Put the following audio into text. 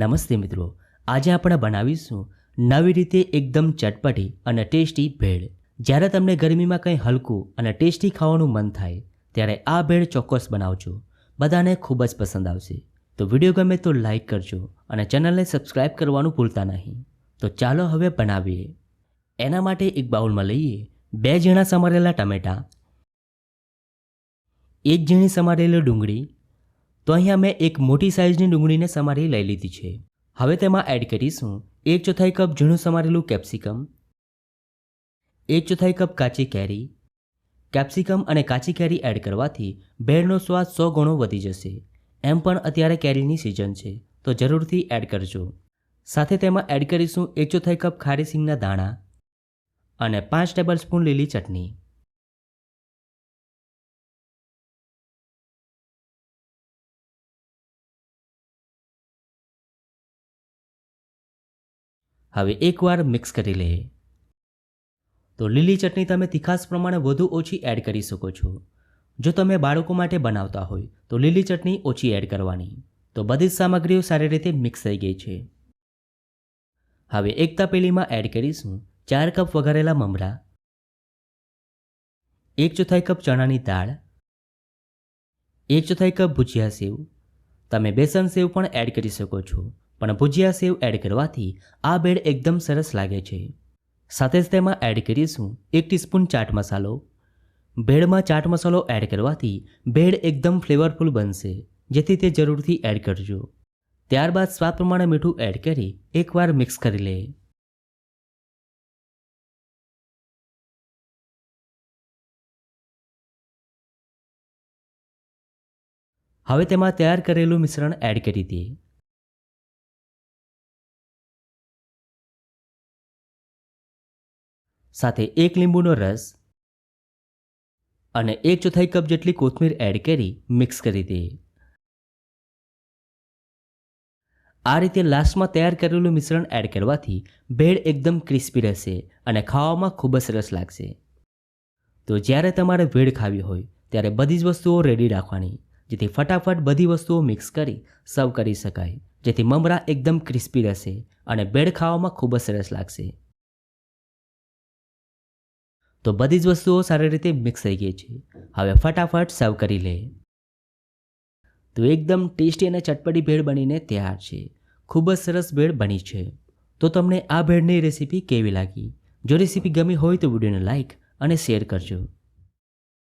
નમસ્તે મિત્રો. આજે આપણે બનાવીશું નવી રીતે એકદમ ચટપટી અને ટેસ્ટી ભેળ. જ્યારે તમને ગરમીમાં કંઈ હલકું અને ટેસ્ટી ખાવાનું મન થાય, ત્યારે આ ભેળ ચોક્કસ બનાવજો. બધાને ખૂબ જ પસંદ આવશે. તો વીડિયો ગમે તો લાઈક કરજો અને ચેનલને સબસ્ક્રાઈબ કરવાનું ભૂલતા નહીં. તો ચાલો હવે બનાવીએ. એના માટે એક બાઉલમાં લઈએ બે ઝીણા સમારેલા ટમેટાં, એક ઝીણી સમારેલી ડુંગળી તો અહીંયા મેં એક મોટી સાઇઝની ડુંગળીને સમારી લઈ લીધી છે. હવે તેમાં એડ કરીશું એક ચોથાઈ કપ ઝીણું સમારેલું કેપ્સિકમ એક ચોથાઈ કપ કાચી કેરી. કેપ્સિકમ અને કાચી કેરી એડ કરવાથી ભેળનો સ્વાદ સો ગણો વધી જશે. એમ પણ અત્યારે કેરીની સિઝન છે, તો જરૂરથી એડ કરજો. સાથે તેમાં એડ કરીશું એક ચોથાઈ કપ ખારી સિંગના દાણા અને પાંચ ટેબલ સ્પૂન લીલી ચટણી. હવે એકવાર મિક્સ કરી લઈએ તો લીલી ચટણી તમે તીખાસ પ્રમાણે વધુ ઓછી એડ કરી શકો છો. જો તમે બાળકો માટે બનાવતા હોય, તો લીલી ચટણી ઓછી એડ કરવાની. તો બધી જ સામગ્રીઓ સારી રીતે મિક્સ થઈ ગઈ છે. હવે એક તપેલીમાં એડ કરીશું ચાર કપ વઘારેલા મમરા, એક ચોથાઈ કપ ચણાની દાળ, એક ચોથાઈ કપ ભુજિયા સેવ. તમે બેસન સેવ પણ એડ કરી શકો છો. પણ ભુજિયા સેવ એડ કરવાથી આ બેડ એકદમ સરસ લાગે છે. સાથે જ તેમાં એડ કરીશું એક ટીસ્પૂન ચાટ મસાલો. ભેળમાં ચાટ મસાલો એડ કરવાથી ભેળ એકદમ ફ્લેવરફુલ બનશે, જેથી તે જરૂરથી એડ કરજો. ત્યારબાદ સ્વાદ પ્રમાણે મીઠું એડ કરી એકવાર મિક્સ કરી લે. હવે તેમાં તૈયાર કરેલું મિશ્રણ એડ કરી દઈએ. સાથે એક લીંબુનો રસ અને એક ચોથાઈ કપ જેટલી કોથમીર એડ કરી મિક્સ કરી દે. આ રીતે લાસ્ટમાં તૈયાર કરેલું મિશ્રણ એડ કરવાથી ભેળ એકદમ ક્રિસ્પી રહેશે અને ખાવામાં ખૂબ જ સરસ લાગશે. તો જ્યારે તમારે ભેળ ખાવી હોય, ત્યારે બધી જ વસ્તુઓ રેડી રાખવાની, જેથી ફટાફટ બધી વસ્તુઓ મિક્સ કરી સર્વ કરી શકાય, જેથી મમરા એકદમ ક્રિસ્પી રહેશે અને ભેળ ખાવામાં ખૂબ જ સરસ લાગશે. તો બધી જ વસ્તુઓ સારી રીતે મિક્સ થઈ ગઈ છે. હવે ફટાફટ સર્વ કરી લે. તો એકદમ ટેસ્ટી અને ચટપટી ભેળ બનીને તૈયાર છે. ખૂબ જ સરસ ભેળ બની છે. તો તમને આ ભેળની રેસીપી કેવી લાગી? જો રેસીપી ગમી હોય તો વિડીયોને લાઇક અને શેર કરજો.